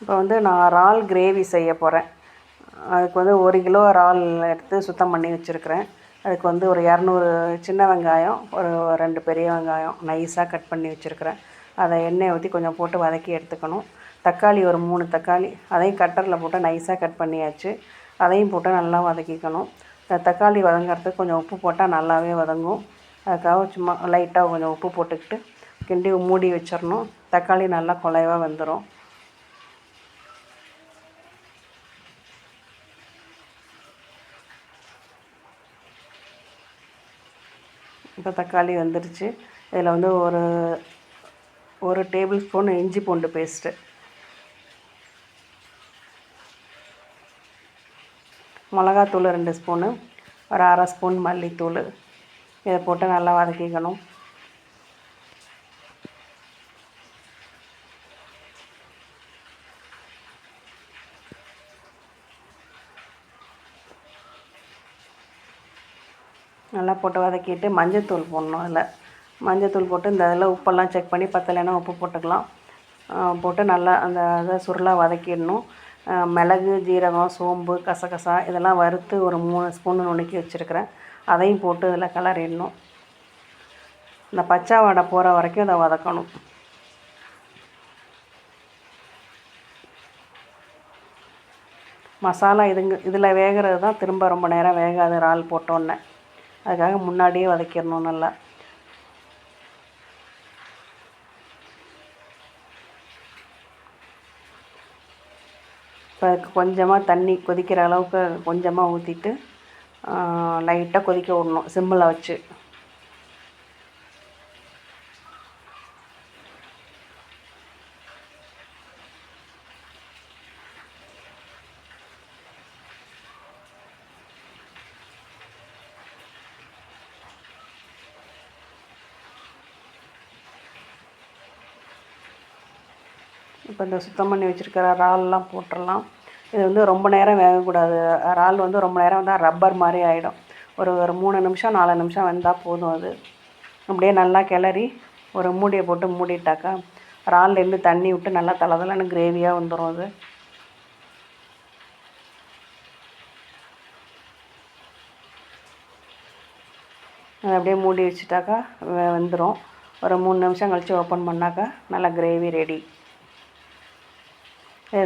இப்போ வந்து நான் இறால் கிரேவி செய்ய போகிறேன் அதுக்கு வந்து ஒரு கிலோ இறால் எடுத்து சுத்தம் பண்ணி வச்சுருக்கிறேன். அதுக்கு வந்து ஒரு இரநூறு சின்ன வெங்காயம் ஒரு ரெண்டு பெரிய வெங்காயம் நைஸாக கட் பண்ணி வச்சுருக்கிறேன். அதை எண்ணெய் ஊற்றி கொஞ்சம் போட்டு வதக்கி எடுத்துக்கணும். தக்காளி ஒரு மூணு தக்காளி அதையும் கட்டரில் போட்டு நைஸாக கட் பண்ணியாச்சு. அதையும் போட்டு நல்லா வதக்கிக்கணும். தக்காளி வதங்கிறதுக்கு கொஞ்சம் உப்பு போட்டால் நல்லாவே வதங்கும். அதுக்காக சும்மா லைட்டாக கொஞ்சம் உப்பு போட்டுக்கிட்டு கிண்டி மூடி வச்சிடணும் தக்காளி நல்லா குலைவாக வெந்துடும் இப்போ தக்காளி வந்துருச்சு. இதில் வந்து ஒரு ஒரு டேபிள் ஸ்பூன் இஞ்சி பூண்டு பேஸ்ட்டு. மிளகாத்தூள் ரெண்டு ஸ்பூனு. ஒரு அரை ஸ்பூன் மல்லித்தூள். இதை போட்டு நல்லா வதக்கிக்கணும். நல்லா போட்டு வதக்கிட்டு மஞ்சத்தூள் போடணும் அதில். மஞ்சத்தூள் போட்டு இந்த இதில் உப்பெல்லாம் செக் பண்ணி பத்தலைன்னா உப்பு போட்டுக்கலாம். போட்டு நல்லா அந்த அதை சுருளாக வதக்கிடணும். மிளகு ஜீரகம் சோம்பு கசகசா இதெல்லாம் வறுத்து ஒரு மூணு ஸ்பூன் நுணுக்கி வச்சுருக்கிறேன். அதையும் போட்டு இதில் கலரிடணும் இந்த பச்சை வடை போகிற வரைக்கும் இதை வதக்கணும். மசாலா இதுங்க இதில் வேகிறது தான் திரும்ப ரொம்ப நேரம் வேகாது இறால் போட்டோன்னே. அதுக்காக முன்னாடியே வதக்கிடணும் நல்லா. இப்போ கொஞ்சமாக தண்ணி கொதிக்கிற அளவுக்கு கொஞ்சமாக ஊற்றிட்டு லைட்டாக கொதிக்க விடணும் சிம்மில் வச்சு. இப்போ இந்த சுத்தம் பண்ணி வச்சுருக்கிற இறால்லாம் போட்டுடலாம். இது வந்து ரொம்ப நேரம் வேகக்கூடாது. இறால் வந்து ரொம்ப நேரம் வந்தால் ரப்பர் மாதிரி ஆகிடும் ஒரு ஒரு மூணு நிமிஷம் நாலு நிமிஷம் வெந்தால் போதும் அது. அப்படியே நல்லா கிளறி ஒரு மூடியை போட்டு மூடிட்டாக்கா இறால்லேருந்து தண்ணி விட்டு நல்லா தலை கிரேவியாக வந்துடும் அது. அதை அப்படியே மூடி வச்சுட்டாக்கா வெந்துடும் ஒரு மூணு நிமிஷம் கழித்து ஓப்பன் பண்ணாக்கா நல்லா கிரேவி ரெடி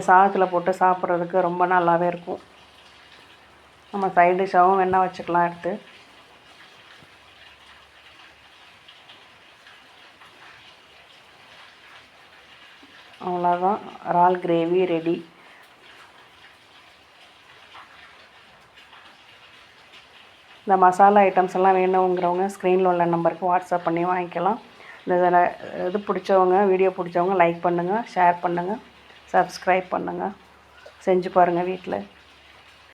சாதத்தில் போட்டு சாப்பிட்றதுக்கு ரொம்ப நல்லாவே இருக்கும். நம்ம சைடு டிஷ்ஷாகவும் வேணால் வச்சுக்கலாம் எடுத்து. அவ்வளோதான் இறால் கிரேவி ரெடி இந்த மசாலா ஐட்டம்ஸ் எல்லாம் வேணுங்கிறவங்க ஸ்க்ரீனில் உள்ள நம்பருக்கு வாட்ஸ்அப் பண்ணி வாங்கிக்கலாம். இந்த இது பிடிச்சவங்க வீடியோ பிடிச்சவங்க லைக் பண்ணுங்கள் ஷேர் பண்ணுங்கள் சப்ஸ்கிரைப் பண்ணுங்கள் செஞ்சு பாருங்கள் வீட்டில்